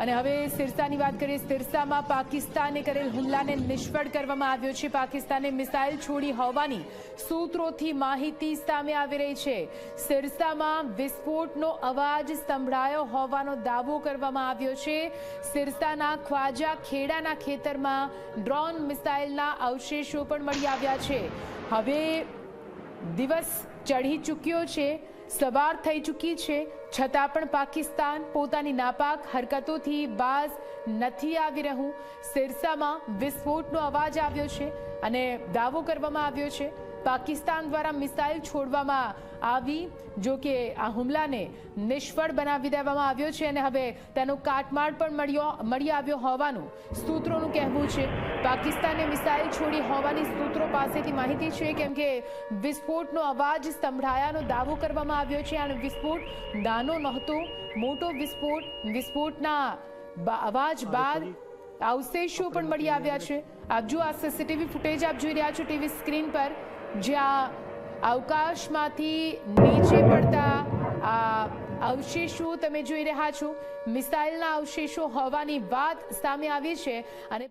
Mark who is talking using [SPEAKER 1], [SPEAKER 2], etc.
[SPEAKER 1] અને હવે સિરસાની વાત કરીએ, સિરસામાં પાકિસ્તાને કરેલ હુમલાને નિષ્ફળ કરવામાં આવ્યો છે. પાકિસ્તાને મિસાઇલ છોડી હોવાની સૂત્રોથી માહિતી સામે આવી રહી છે. સિરસામાં વિસ્ફોટનો અવાજ સંભળાયો હોવાનો દાવો કરવામાં આવ્યો છે. સિરસાના ખ્વાજા ખેડાના ખેતરમાં ડ્રોન મિસાઇલના અવશેષો પણ મળી આવ્યા છે. હવે દિવસ ચઢી ચૂક્યો છે, સવાર થઈ ચૂકી છે, છતાં પણ પાકિસ્તાન પોતાની નાપાક હરકતોથી બાઝ નથી આવી રહ્યું. સિરસામાં વિસ્ફોટનો અવાજ આવ્યો છે અને દાવો કરવામાં આવ્યો છે. પાકિસ્તાન દ્વારા મિસાઇલ છોડવામાં આવી જો કે આ હુમલાને નિષ્ફળ બનાવી દેવામાં આવ્યો છે અને હવે તેનો કાટમાળ પણ મળ્યો મળી આવ્યો હોવાનું સૂત્રોનું કહેવું છે. પાકિસ્તાને મિસાઇલ છોડી હોવાની સૂત્રો પાસેથી માહિતી છે કેમ કે વિસ્ફોટનો અવાજ સંભળાયાનો દાવો કરવામાં આવ્યો છે અને વિસ્ફોટ નાનો નહોતો મોટો વિસ્ફોટ વિસ્ફોટના અવાજ બાદ અવશેષો પણ મળી આવ્યા છે. આપ જો આ સીસીટીવી ફૂટેજ આપ જોઈ રહ્યા છો ટીવી સ્ક્રીન પર. જ્યાં અવકાશમાંથી નીચે પડતા આ અવશેષો તમે જોઈ રહ્યા છો. મિસાઇલના અવશેષો હોવાની વાત સામે આવી છે અને